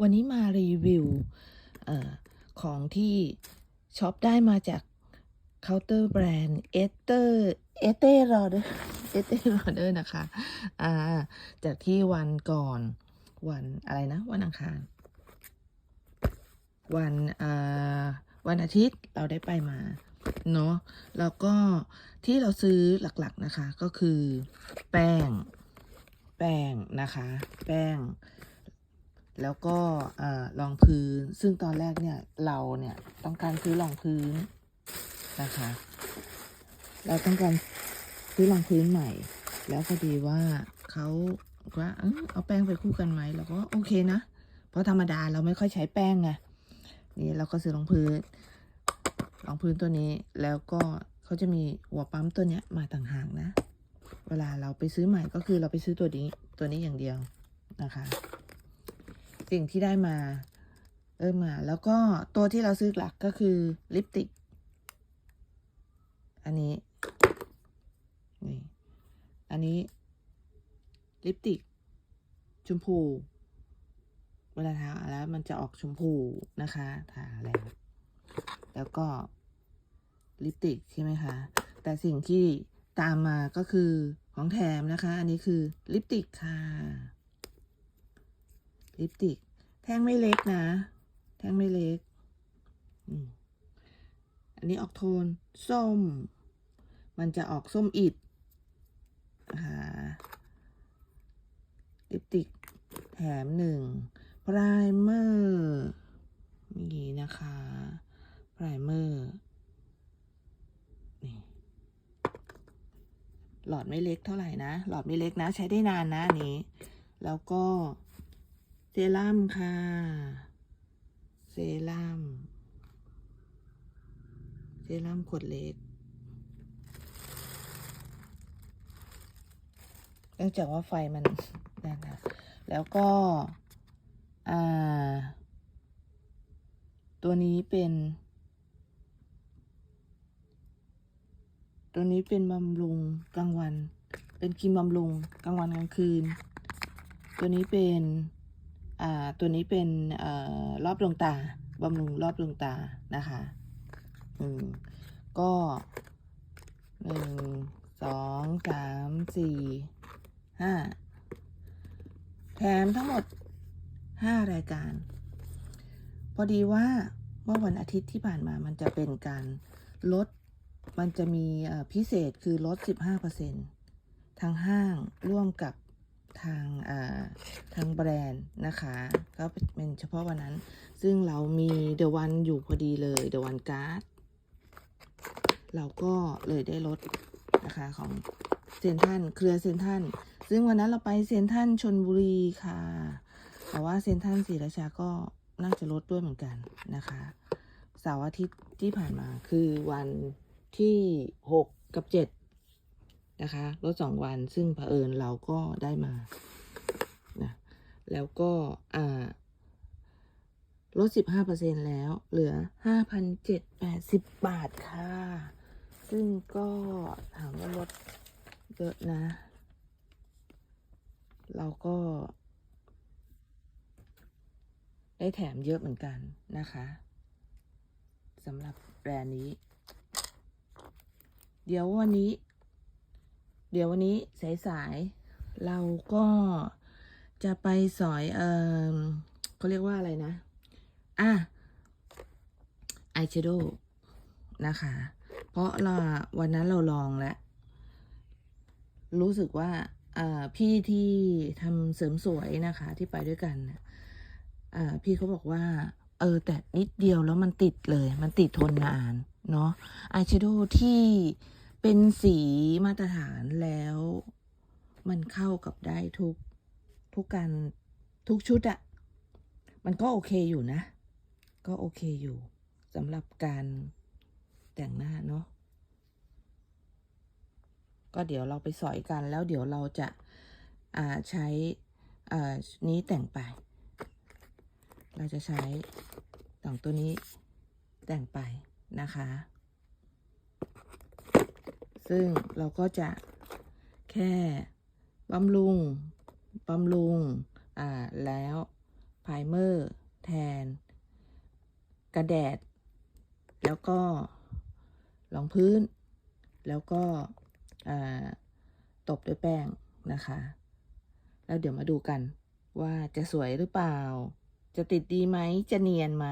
วันนี้มารีวิวออของที่ช็อปได้มาจากเคาน์เตอร์แบรนด์เอเตอร์เอเตอร์รอเดอร์เอเตอร์รอเดอร์นะคะอ่าจากที่วันก่อนวันอะไรนะ วันอังคาร วันอ่าวันอาทิตย์เราได้ไปมาเนาะแล้วก็ที่เราซื้อหลักๆนะคะก็คือแป้ง แป้งนะคะ แป้ง แล้วก็เอ่อรองพื้น ซึ่งตอนแรกเนี่ยเราเนี่ยต้องการซื้อรองพื้นนะคะ เราต้องการซื้อรองพื้นใหม่ แล้วพอดีว่าเขาว่าเออเอาแป้งไปคู่กันไหมเราก็โอเคนะ เพราะธรรมดาเราไม่ค่อยใช้แป้งไง นี่เราก็ซื้อรองพื้น รองพื้นตัวนี้ แล้วก็เขาจะมีหัวปั๊มตัวเนี้ยมาต่างหากนะ เวลาเราไปซื้อใหม่ก็คือเราไปซื้อตัวนี้ ตัวนี้อย่างเดียวนะคะ สิ่งที่ได้มา เออมา แล้วก็ตัวที่เราซื้อหลักก็คือลิปติก อันนี้ นี่ อันนี้ ลิปติกชมพู เวลาทาแล้วมันจะออกชมพูนะคะทาแล้ว แล้วก็ลิปติกใช่ไหมคะ แต่สิ่งที่ตามมาก็คือของแถมนะคะ อันนี้คือลิปติกค่ะ ลิปติก แท่งไม่เล็กนะ แท่งไม่เล็ก อันนี้ออกโทนส้ม มันจะออกส้มอิดนะคะลิปติกแถมหนึ่งไพรเมอร์นี่นะคะไพรเมอร์นี่หลอดไม่เล็กเท่าไหร่นะ หลอดไม่เล็กนะ ใช้ได้นานนะอันนี้ แล้วก็ เซรั่มค่ะ เซรั่ม เซรั่มขวดเล็กเนื่องจากว่าไฟมันนั่นนะแล้วก็อ่าตัวนี้เป็น ตัวนี้เป็นบำรุงกลางวัน เป็นครีมบำรุงกลางวันกลางคืน ตัวนี้เป็น ตัวนี้เป็นเอ่อรอบดวงตาบำรุงรอบดวงตานะคะอืมก็หนึ่งสองสามสี่ห้าแถมทั้งหมดห้ารายการ พอดีว่าเมื่อวันอาทิตย์ที่ผ่านมามันจะเป็นการลดมันจะมีพิเศษคือลด 15%ทางห้างร่วมกับ ทางอ่าทางแบรนด์นะคะ ก็เป็นเฉพาะวันนั้น ซึ่งเรามีเดวันอยู่พอดีเลยเดวันการ์ดเราก็เลยได้ลดนะคะของเซนทันเครือเซนทันซึ่งวันนั้นเราไปเซนทันชนบุรีค่ะ แต่ว่าเซนทันศรีราชาก็น่าจะลดด้วยเหมือนกันนะคะเสาร์อาทิตย์ที่ผ่านมาคือวันที่หกกับเจ็ด นะคะลดสองวันซึ่งเผอิญเราก็ได้มานะแล้วก็อ่าลด15%แล้วเหลือ5,780บาทค่ะ ซึ่งก็ถามว่าลดเยอะนะ เราก็ ได้แถมเยอะเหมือนกันนะคะสำหรับแบรนด์นี้ เดี๋ยววันนี้ เดี๋ยววันนี้สายๆเราก็จะไปสอยเออเขาเรียกว่าอะไรนะ อะอายแชโดว์นะคะ เพราะเราวันนั้นเราลองแล้วรู้สึกว่าพี่ที่ทำเสริมสวยนะคะที่ไปด้วยกันพี่เขาบอกว่า เออ แต่นิดเดียวแล้วมันติดเลย มันติดทนนาน เนาะอายแชโดว์ที่ เป็นสีมาตรฐานแล้ว มันเข้ากับได้ทุก ทุกการทุกชุดอะมันก็โอเคอยู่นะ ก็โอเคอยู่สำหรับการแต่งหน้าเนาะก็เดี๋ยวเราไปสอยกันแล้วเดี๋ยวเราจะาใช้อ่านี้แต่งไป เราจะใช้ต่างตัวนี้แต่งไปนะคะ ซึ่งเราก็จะแค่บำรุงบำรุงอ่าแล้วไพรเมอร์แทนกันแดด แล้วก็รองพื้น แล้วก็อ่าตบด้วยแป้งนะคะ แล้วเดี๋ยวมาดูกันว่าจะสวยหรือเปล่า จะติดดีไหมจะเนียนไหม